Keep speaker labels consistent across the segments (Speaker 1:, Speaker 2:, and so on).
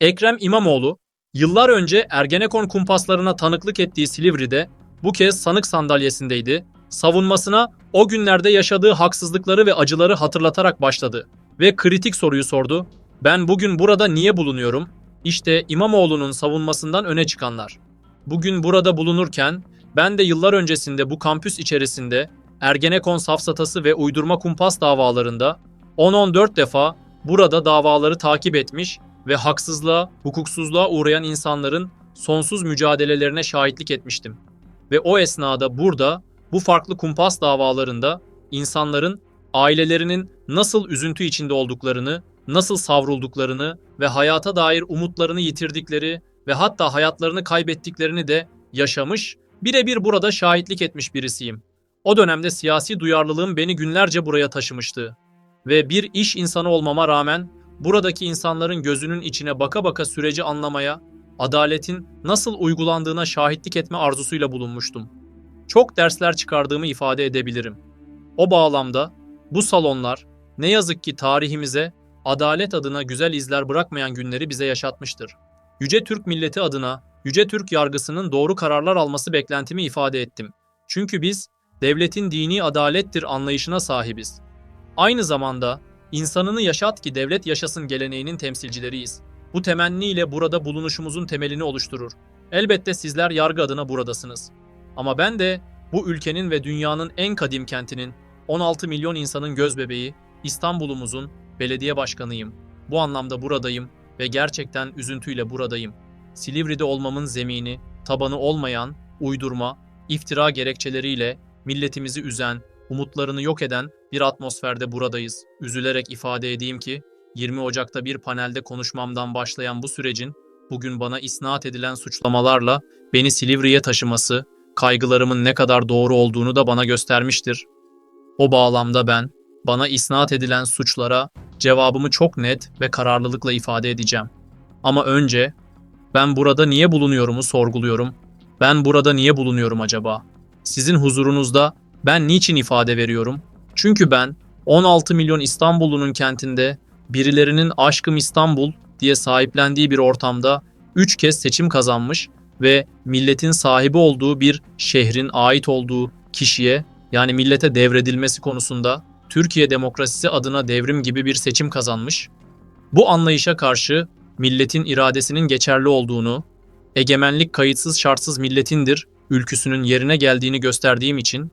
Speaker 1: Ekrem İmamoğlu, yıllar önce Ergenekon kumpaslarına tanıklık ettiği Silivri'de bu kez sanık sandalyesindeydi. Savunmasına o günlerde yaşadığı haksızlıkları ve acıları hatırlatarak başladı ve kritik soruyu sordu. Ben bugün burada niye bulunuyorum? İşte İmamoğlu'nun savunmasından öne çıkanlar. Bugün burada bulunurken ben de yıllar öncesinde bu kampüs içerisinde Ergenekon safsatası ve uydurma kumpas davalarında 10-14 defa burada davaları takip etmiş ve haksızlığa, hukuksuzluğa uğrayan insanların sonsuz mücadelelerine şahitlik etmiştim. Ve o esnada burada bu farklı kumpas davalarında insanların ailelerinin nasıl üzüntü içinde olduklarını, nasıl savrulduklarını ve hayata dair umutlarını yitirdikleri ve hatta hayatlarını kaybettiklerini de yaşamış, birebir burada şahitlik etmiş birisiyim. O dönemde siyasi duyarlılığım beni günlerce buraya taşımıştı. Ve bir iş insanı olmama rağmen buradaki insanların gözünün içine baka baka süreci anlamaya, adaletin nasıl uygulandığına şahitlik etme arzusuyla bulunmuştum. Çok dersler çıkardığımı ifade edebilirim. O bağlamda bu salonlar ne yazık ki tarihimize adalet adına güzel izler bırakmayan günleri bize yaşatmıştır. Yüce Türk milleti adına Yüce Türk yargısının doğru kararlar alması beklentimi ifade ettim. Çünkü biz devletin dini adalettir anlayışına sahibiz. Aynı zamanda insanını yaşat ki devlet yaşasın geleneğinin temsilcileriyiz. Bu temenniyle burada bulunuşumuzun temelini oluşturur. Elbette sizler yargı adına buradasınız. Ama ben de bu ülkenin ve dünyanın en kadim kentinin 16 milyon insanın gözbebeği İstanbul'umuzun belediye başkanıyım. Bu anlamda buradayım ve gerçekten üzüntüyle buradayım. Silivri'de olmamın zemini, tabanı olmayan, uydurma, iftira gerekçeleriyle milletimizi üzen, umutlarını yok eden bir atmosferde buradayız. Üzülerek ifade edeyim ki 20 Ocak'ta bir panelde konuşmamdan başlayan bu sürecin bugün bana isnat edilen suçlamalarla beni Silivri'ye taşıması, kaygılarımın ne kadar doğru olduğunu da bana göstermiştir. O bağlamda ben, bana isnat edilen suçlara cevabımı çok net ve kararlılıkla ifade edeceğim. Ama önce, ben burada niye bulunuyorumu sorguluyorum. Ben burada niye bulunuyorum acaba? Sizin huzurunuzda ben niçin ifade veriyorum? Çünkü ben 16 milyon İstanbullunun kentinde birilerinin aşkım İstanbul diye sahiplendiği bir ortamda 3 kez seçim kazanmış ve milletin sahibi olduğu bir şehrin ait olduğu kişiye yani millete devredilmesi konusunda Türkiye demokrasisi adına devrim gibi bir seçim kazanmış. Bu anlayışa karşı milletin iradesinin geçerli olduğunu, egemenlik kayıtsız şartsız milletindir ülküsünün yerine geldiğini gösterdiğim için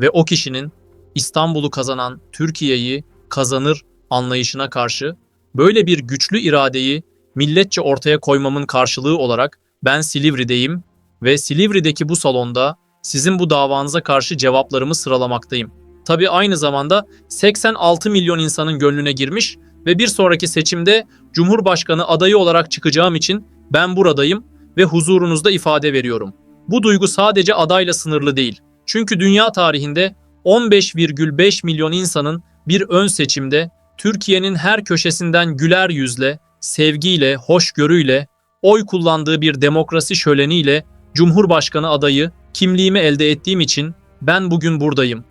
Speaker 1: ve o kişinin İstanbul'u kazanan Türkiye'yi kazanır anlayışına karşı böyle bir güçlü iradeyi milletçe ortaya koymamın karşılığı olarak ben Silivri'deyim ve Silivri'deki bu salonda sizin bu davanıza karşı cevaplarımı sıralamaktayım. Tabii aynı zamanda 86 milyon insanın gönlüne girmiş ve bir sonraki seçimde Cumhurbaşkanı adayı olarak çıkacağım için ben buradayım ve huzurunuzda ifade veriyorum. Bu duygu sadece adayla sınırlı değil. Çünkü dünya tarihinde 15,5 milyon insanın bir ön seçimde Türkiye'nin her köşesinden güler yüzle, sevgiyle, hoşgörüyle, oy kullandığı bir demokrasi şöleniyle Cumhurbaşkanı adayı kimliğimi elde ettiğim için ben bugün buradayım.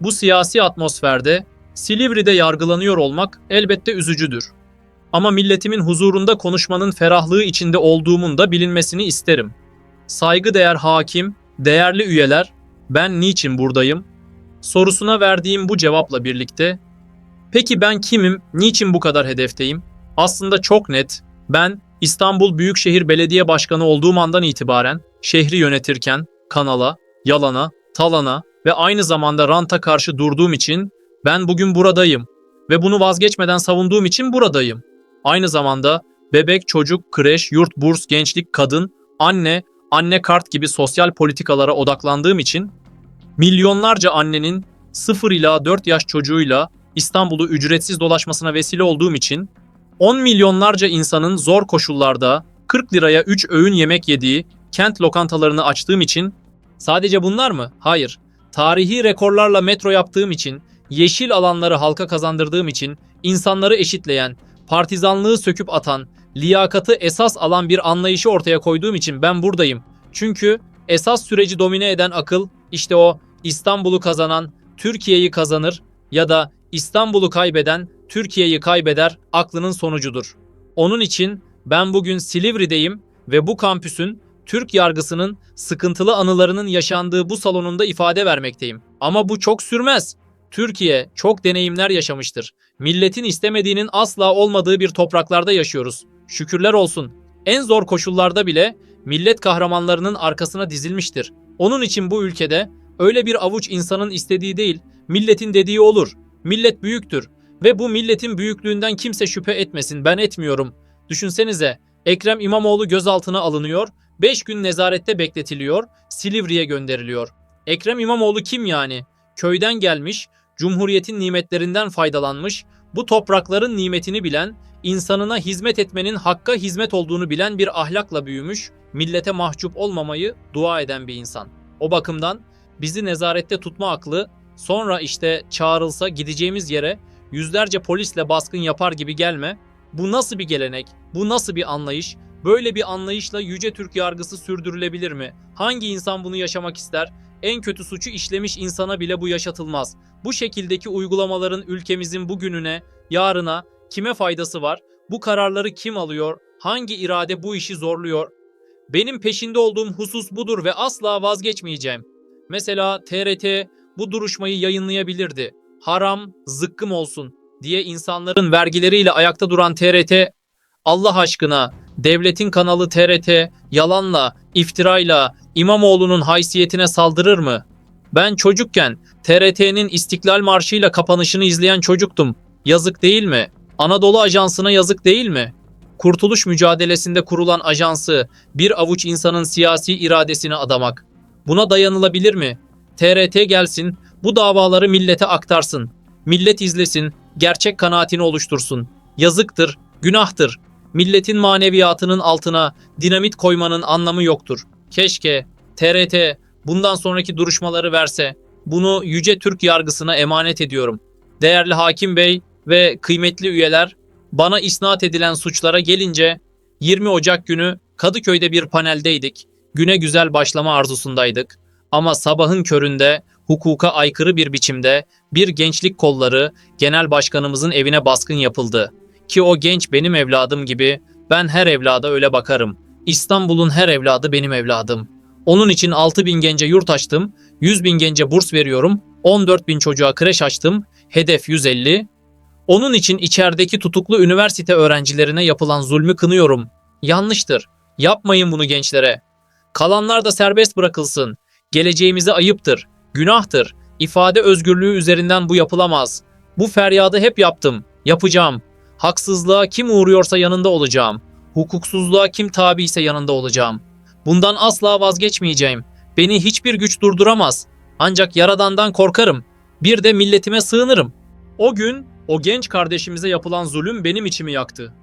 Speaker 1: Bu siyasi atmosferde Silivri'de yargılanıyor olmak elbette üzücüdür. Ama milletimin huzurunda konuşmanın ferahlığı içinde olduğumun da bilinmesini isterim. Saygıdeğer hakim, değerli üyeler, ben niçin buradayım? Sorusuna verdiğim bu cevapla birlikte, peki ben kimim, niçin bu kadar hedefteyim? Aslında çok net, ben İstanbul Büyükşehir Belediye Başkanı olduğum andan itibaren şehri yönetirken kanala, yalana, talana ve aynı zamanda ranta karşı durduğum için ben bugün buradayım ve bunu vazgeçmeden savunduğum için buradayım. Aynı zamanda bebek, çocuk, kreş, yurt, burs, gençlik, kadın, anne, anne kart gibi sosyal politikalara odaklandığım için milyonlarca annenin 0 ila 4 yaş çocuğuyla İstanbul'u ücretsiz dolaşmasına vesile olduğum için 10 milyonlarca insanın zor koşullarda 40 liraya 3 öğün yemek yediği kent lokantalarını açtığım için sadece bunlar mı? Hayır. Tarihi rekorlarla metro yaptığım için, yeşil alanları halka kazandırdığım için, insanları eşitleyen, partizanlığı söküp atan, liyakatı esas alan bir anlayışı ortaya koyduğum için ben buradayım. Çünkü esas süreci domine eden akıl işte o İstanbul'u kazanan Türkiye'yi kazanır ya da İstanbul'u kaybeden Türkiye'yi kaybeder aklının sonucudur. Onun için Ben bugün Silivri'deyim ve bu kampüsün Türk yargısının sıkıntılı anılarının yaşandığı bu salonunda ifade vermekteyim. Ama bu çok sürmez. Türkiye çok deneyimler yaşamıştır. Milletin istemediğinin asla olmadığı bir topraklarda yaşıyoruz. Şükürler olsun. En zor koşullarda bile millet kahramanlarının arkasına dizilmiştir. Onun için bu ülkede öyle bir avuç insanın istediği değil, milletin dediği olur. Millet büyüktür ve bu milletin büyüklüğünden kimse şüphe etmesin. Ben etmiyorum. Düşünsenize Ekrem İmamoğlu gözaltına alınıyor, 5 gün nezarette bekletiliyor, Silivri'ye gönderiliyor. Ekrem İmamoğlu kim yani? Köyden gelmiş, Cumhuriyetin nimetlerinden faydalanmış, bu toprakların nimetini bilen, insanına hizmet etmenin hakka hizmet olduğunu bilen bir ahlakla büyümüş, millete mahcup olmamayı dua eden bir insan. O bakımdan bizi nezarette tutma aklı sonra işte çağrılsa gideceğimiz yere yüzlerce polisle baskın yapar gibi gelme. Bu nasıl bir gelenek? Bu nasıl bir anlayış? Böyle bir anlayışla yüce Türk yargısı sürdürülebilir mi? Hangi insan bunu yaşamak ister? En kötü suçu işlemiş insana bile bu yaşatılmaz. Bu şekildeki uygulamaların ülkemizin bugününe, yarına kime faydası var? Bu kararları kim alıyor? Hangi irade bu işi zorluyor? Benim peşinde olduğum husus budur ve asla vazgeçmeyeceğim. Mesela TRT bu duruşmayı yayınlayabilirdi. Haram, zıkkım olsun diye insanların vergileriyle ayakta duran TRT, Allah aşkına devletin kanalı TRT yalanla, iftirayla İmamoğlu'nun haysiyetine saldırır mı? Ben çocukken TRT'nin İstiklal Marşı'yla kapanışını izleyen çocuktum. Yazık değil mi? Anadolu Ajansı'na yazık değil mi? Kurtuluş mücadelesinde kurulan ajansı bir avuç insanın siyasi iradesine adamak. Buna dayanılabilir mi? TRT gelsin, bu davaları millete aktarsın. Millet izlesin, gerçek kanaatini oluştursun. Yazıktır, günahtır. Milletin maneviyatının altına dinamit koymanın anlamı yoktur. Keşke TRT bundan sonraki duruşmaları verse. Bunu yüce Türk yargısına emanet ediyorum. Değerli hakim bey ve kıymetli üyeler, bana isnat edilen suçlara gelince 20 Ocak günü Kadıköy'de bir paneldeydik. Güne güzel başlama arzusundaydık. Ama sabahın köründe hukuka aykırı bir biçimde bir gençlik kolları genel başkanımızın evine baskın yapıldı. Ki o genç benim evladım gibi ben her evlada öyle bakarım. İstanbul'un her evladı benim evladım. Onun için 6 bin gence yurt açtım, 100 bin gence burs veriyorum, 14 bin çocuğa kreş açtım, hedef 150. Onun için içerideki tutuklu üniversite öğrencilerine yapılan zulmü kınıyorum. Yanlıştır. Yapmayın bunu gençlere. Kalanlar da serbest bırakılsın. Geleceğimize ayıptır, günahtır. İfade özgürlüğü üzerinden bu yapılamaz. Bu feryadı hep yaptım, yapacağım. Haksızlığa kim uğruyorsa yanında olacağım. Hukuksuzluğa kim tabi ise yanında olacağım. Bundan asla vazgeçmeyeceğim. Beni hiçbir güç durduramaz. Ancak yaradandan korkarım. Bir de milletime sığınırım. O gün o genç kardeşimize yapılan zulüm benim içimi yaktı.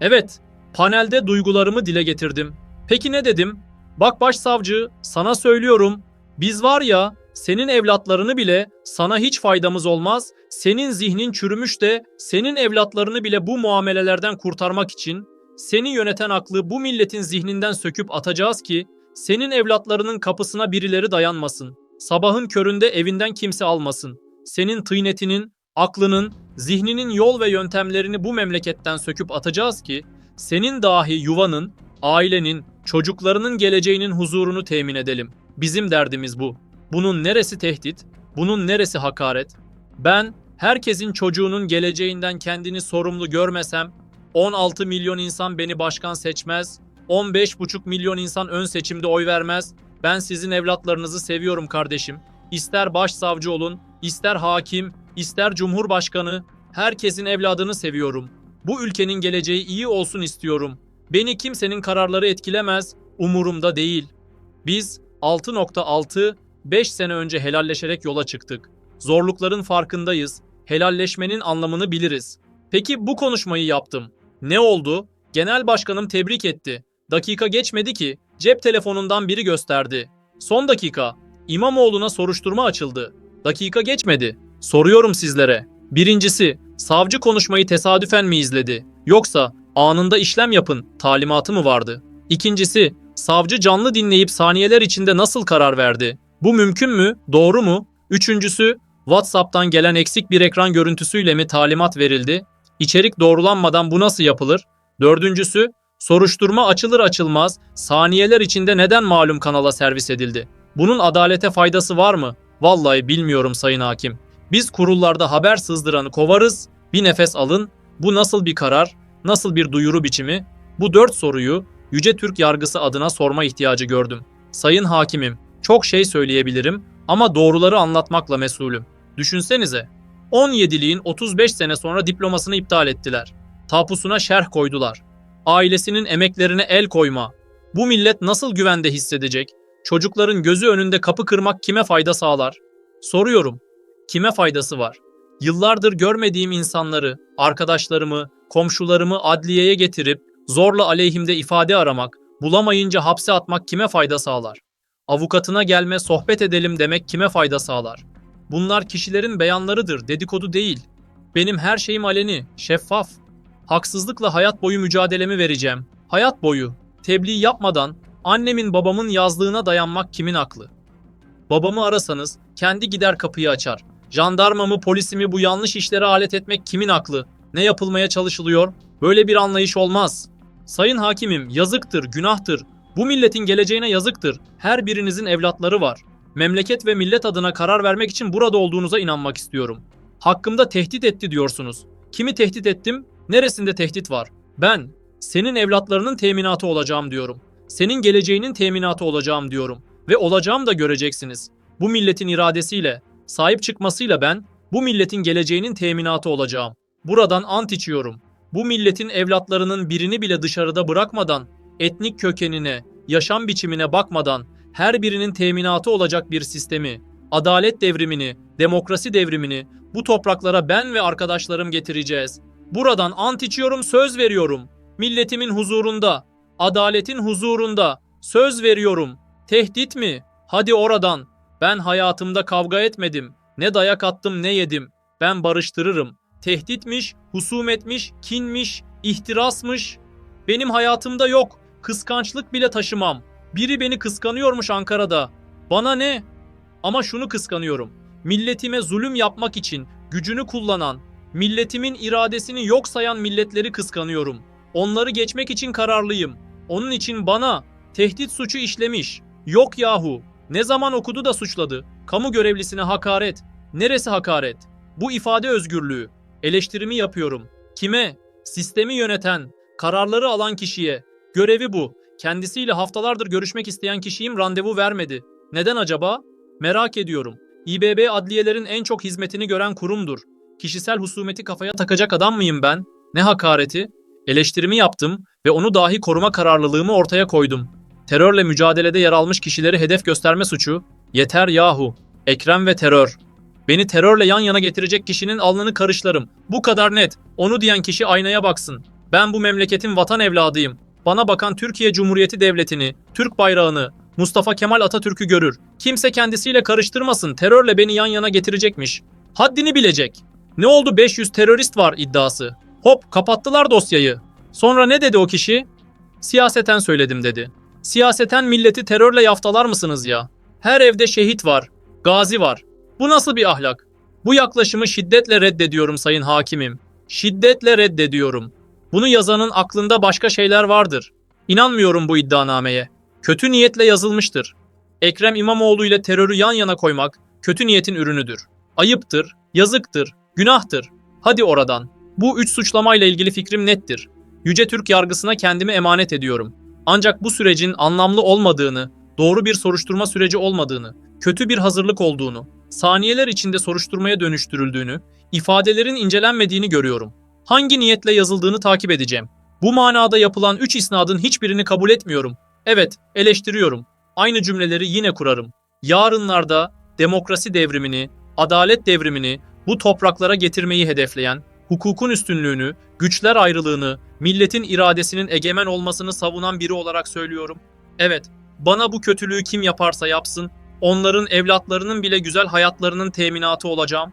Speaker 1: Evet, panelde duygularımı dile getirdim. Peki ne dedim? Bak başsavcı, sana söylüyorum. Biz var ya, senin evlatlarını bile sana hiç faydamız olmaz. Senin zihnin çürümüş de senin evlatlarını bile bu muamelelerden kurtarmak için seni yöneten aklı bu milletin zihninden söküp atacağız ki senin evlatlarının kapısına birileri dayanmasın. Sabahın köründe evinden kimse almasın. Senin tıynetinin, aklının, zihninin yol ve yöntemlerini bu memleketten söküp atacağız ki senin dahi yuvanın, ailenin, çocuklarının geleceğinin huzurunu temin edelim. Bizim derdimiz bu. Bunun neresi tehdit? Bunun neresi hakaret? Ben herkesin çocuğunun geleceğinden kendini sorumlu görmesem 16 milyon insan beni başkan seçmez, 15,5 milyon insan ön seçimde oy vermez. Ben sizin evlatlarınızı seviyorum kardeşim. İster başsavcı olun, ister hakim, ister cumhurbaşkanı, herkesin evladını seviyorum. Bu ülkenin geleceği iyi olsun istiyorum. Beni kimsenin kararları etkilemez, umurumda değil. Biz 6.6 5 sene önce helalleşerek yola çıktık. Zorlukların farkındayız. Helalleşmenin anlamını biliriz. Peki bu konuşmayı yaptım. Ne oldu? Genel başkanım tebrik etti. Dakika geçmedi ki cep telefonundan biri gösterdi. Son dakika. İmamoğlu'na soruşturma açıldı. Dakika geçmedi. Soruyorum sizlere. Birincisi, savcı konuşmayı tesadüfen mi izledi? Yoksa anında işlem yapın talimatı mı vardı? İkincisi, savcı canlı dinleyip saniyeler içinde nasıl karar verdi? Bu mümkün mü? Doğru mu? Üçüncüsü, WhatsApp'tan gelen eksik bir ekran görüntüsüyle mi talimat verildi? İçerik doğrulanmadan bu nasıl yapılır? Dördüncüsü, Soruşturma açılır açılmaz saniyeler içinde neden malum kanala servis edildi? Bunun adalete faydası var mı? Vallahi bilmiyorum sayın hakim. Biz kurullarda haber sızdıranı kovarız, bir nefes alın. Bu nasıl bir karar, nasıl bir duyuru biçimi? Bu dört soruyu Yüce Türk yargısı adına sorma ihtiyacı gördüm. Sayın hakimim, çok şey söyleyebilirim ama doğruları anlatmakla mesulüm. Düşünsenize, 17'liğin 35 sene sonra diplomasını iptal ettiler. Tapusuna şerh koydular. Ailesinin emeklerine el koyma. Bu millet nasıl güvende hissedecek? Çocukların gözü önünde kapı kırmak kime fayda sağlar? Soruyorum. Kime faydası var? Yıllardır görmediğim insanları, arkadaşlarımı, komşularımı adliyeye getirip zorla aleyhimde ifade aramak, bulamayınca hapse atmak kime fayda sağlar? Avukatına gelme, sohbet edelim demek kime fayda sağlar? Bunlar kişilerin beyanlarıdır, dedikodu değil. Benim her şeyim aleni, şeffaf. Haksızlıkla hayat boyu mücadelemi vereceğim. Hayat boyu. Tebliğ yapmadan annemin babamın yazlığına dayanmak kimin aklı? Babamı arasanız kendi gider kapıyı açar. Jandarmamı, polisimi bu yanlış işlere alet etmek kimin aklı? Ne yapılmaya çalışılıyor? Böyle bir anlayış olmaz. Sayın hakimim, yazıktır, günahtır. Bu milletin geleceğine yazıktır. Her birinizin evlatları var. Memleket ve millet adına karar vermek için burada olduğunuza inanmak istiyorum. Hakkımda tehdit etti diyorsunuz. Kimi tehdit ettim? Neresinde tehdit var? Ben senin evlatlarının teminatı olacağım diyorum. Senin geleceğinin teminatı olacağım diyorum ve olacağım da göreceksiniz. Bu milletin iradesiyle, sahip çıkmasıyla ben bu milletin geleceğinin teminatı olacağım. Buradan ant içiyorum. Bu milletin evlatlarının birini bile dışarıda bırakmadan, etnik kökenine, yaşam biçimine bakmadan her birinin teminatı olacak bir sistemi, adalet devrimini, demokrasi devrimini bu topraklara ben ve arkadaşlarım getireceğiz. Buradan ant içiyorum, söz veriyorum. Milletimin huzurunda, adaletin huzurunda söz veriyorum. Tehdit mi? Hadi oradan. Ben hayatımda kavga etmedim. Ne dayak attım ne yedim. Ben barıştırırım. Tehditmiş, husumetmiş, kinmiş, ihtirasmış. Benim hayatımda yok. Kıskançlık bile taşımam. Biri beni kıskanıyormuş Ankara'da. Bana ne? Ama şunu kıskanıyorum. Milletime zulüm yapmak için gücünü kullanan, milletimin iradesini yok sayan milletleri kıskanıyorum. Onları geçmek için kararlıyım. Onun için bana tehdit suçu işlemiş. Yok yahu. Ne zaman okudu da suçladı? Kamu görevlisine hakaret. Neresi hakaret? Bu ifade özgürlüğü. Eleştirimi yapıyorum. Kime? Sistemi yöneten, kararları alan kişiye. Görevi bu. Kendisiyle haftalardır görüşmek isteyen kişiyim randevu vermedi. Neden acaba? Merak ediyorum. İBB adliyelerin en çok hizmetini gören kurumdur. Kişisel husumeti kafaya takacak adam mıyım ben? Ne hakareti? Eleştirimi yaptım ve onu dahi koruma kararlılığımı ortaya koydum. Terörle mücadelede yer almış kişileri hedef gösterme suçu. Yeter yahu. Ekrem ve terör. Beni terörle yan yana getirecek kişinin alnını karışlarım. Bu kadar net. Onu diyen kişi aynaya baksın. Ben bu memleketin vatan evladıyım. Bana bakan Türkiye Cumhuriyeti Devleti'ni, Türk bayrağını, Mustafa Kemal Atatürk'ü görür. Kimse kendisiyle karıştırmasın. Terörle beni yan yana getirecekmiş. Haddini bilecek. Ne oldu 500 terörist var iddiası. Hop kapattılar dosyayı. Sonra ne dedi o kişi? Siyaseten söyledim dedi. Siyaseten milleti terörle yaftalar mısınız ya? Her evde şehit var, gazi var. Bu nasıl bir ahlak? Bu yaklaşımı şiddetle reddediyorum sayın hakimim. Şiddetle reddediyorum. Bunu yazanın aklında başka şeyler vardır. İnanmıyorum bu iddianameye. Kötü niyetle yazılmıştır. Ekrem İmamoğlu ile terörü yan yana koymak kötü niyetin ürünüdür. Ayıptır, yazıktır, günahtır. Hadi oradan. Bu üç suçlamayla ilgili fikrim nettir. Yüce Türk yargısına kendimi emanet ediyorum. Ancak bu sürecin anlamlı olmadığını, doğru bir soruşturma süreci olmadığını, kötü bir hazırlık olduğunu, saniyeler içinde soruşturmaya dönüştürüldüğünü, ifadelerin incelenmediğini görüyorum. Hangi niyetle yazıldığını takip edeceğim. Bu manada yapılan üç isnadın hiçbirini kabul etmiyorum. Evet, eleştiriyorum. Aynı cümleleri yine kurarım. Yarınlarda demokrasi devrimini, adalet devrimini bu topraklara getirmeyi hedefleyen, hukukun üstünlüğünü, güçler ayrılığını, milletin iradesinin egemen olmasını savunan biri olarak söylüyorum. Evet, bana bu kötülüğü kim yaparsa yapsın, onların evlatlarının bile güzel hayatlarının teminatı olacağım.